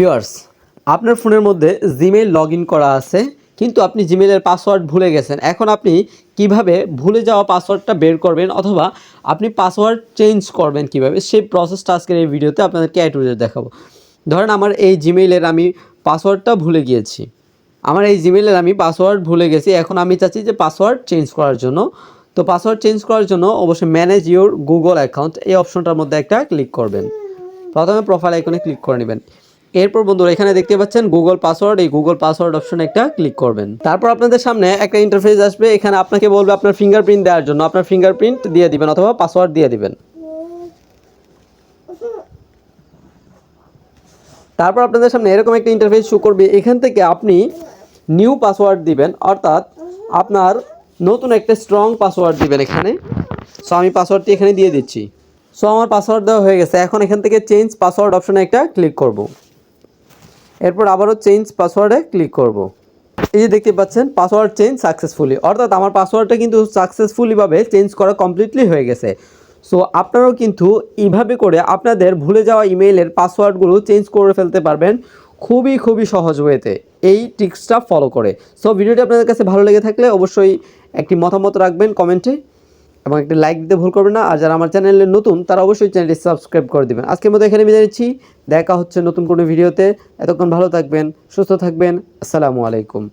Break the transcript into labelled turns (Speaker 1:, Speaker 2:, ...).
Speaker 1: Viewers আপনার ফোনের মধ্যে জিমেইল লগ করা আছে, কিন্তু আপনি জিমেইলের পাসওয়ার্ড ভুলে গেছেন। এখন আপনি কীভাবে ভুলে যাওয়া পাসওয়ার্ডটা বের করবেন অথবা আপনি পাসওয়ার্ড চেঞ্জ করবেন কীভাবে, সেই প্রসেসটা আজকের এই ভিডিওতে আপনাদেরকে টু দেখাবো। ধরেন আমার এই জিমেইলের আমি পাসওয়ার্ডটা ভুলে গিয়েছি। আমার এই জিমেইলের আমি পাসওয়ার্ড ভুলে গেছি, এখন আমি চাচ্ছি যে পাসওয়ার্ড চেঞ্জ করার জন্য। তো পাসওয়ার্ড চেঞ্জ করার জন্য অবশ্যই ম্যানেজ ইউর গুগল অ্যাকাউন্ট এই অপশনটার মধ্যে একটা ক্লিক করবেন। প্রথমে প্রোফাইল আইকনে ক্লিক করে নেবেন। এরপর বন্ধুরা এখানে দেখতে পাচ্ছেন গুগল পাসওয়ার্ড এই গুগল পাসওয়ার্ড অপশনে একটা ক্লিক করবেন। তারপর আপনাদের সামনে একটা ইন্টারফেস আসবে, এখানে আপনাকে বলবে আপনার ফিঙ্গারপ্রিন্ট দেওয়ার জন্য। আপনার ফিঙ্গারপ্রিন্ট দিয়ে দিবেন অথবা পাসওয়ার্ড দিয়ে দিবেন। তারপর আপনাদের সামনে এরকম একটা ইন্টারফেস শো করবে। এখান থেকে আপনি নিউ পাসওয়ার্ড দিবেন, অর্থাৎ আপনার নতুন একটা স্ট্রং পাসওয়ার্ড দিবেন এখানে। সো আমি পাসওয়ার্ডটি এখানে দিয়ে দিচ্ছি। সো আমার পাসওয়ার্ড দেওয়া হয়ে গেছে। এখন এখান থেকে চেঞ্জ পাসওয়ার্ড অপশনে একটা ক্লিক করব। এরপর আবারও চেঞ্জ পাসওয়ার্ডে ক্লিক করব। এই যে দেখতে পাচ্ছেন পাসওয়ার্ড চেঞ্জ সাকসেসফুলি অর্থাৎ আমার পাসওয়ার্ডটা কিন্তু সাকসেসফুলিভাবে চেঞ্জ করা কমপ্লিটলি হয়ে গেছে। সো আপনারাও কিন্তু এইভাবে করে আপনাদের ভুলে যাওয়া ইমেইলের পাসওয়ার্ডগুলো চেঞ্জ করে ফেলতে পারবেন খুবই খুবই সহজ ওয়েতে এই টিক্সটা ফলো করে। সো ভিডিওটি আপনাদের কাছে ভালো লেগে থাকলে অবশ্যই একটি মতামত রাখবেন কমেন্টে। এবং একটি লাইক দিতে ভুল করবেন না। আর যারা আমার চ্যানেলে নতুন, তারা অবশ্যই চ্যানেলটি সাবস্ক্রাইব করে দেবেন। আজকের মতো এখানে বিদায় নিচ্ছি। দেখা হচ্ছে নতুন কোনো ভিডিওতে এতক্ষণ ভালো থাকবেন, সুস্থ থাকবেন। আসসালামু আলাইকুম।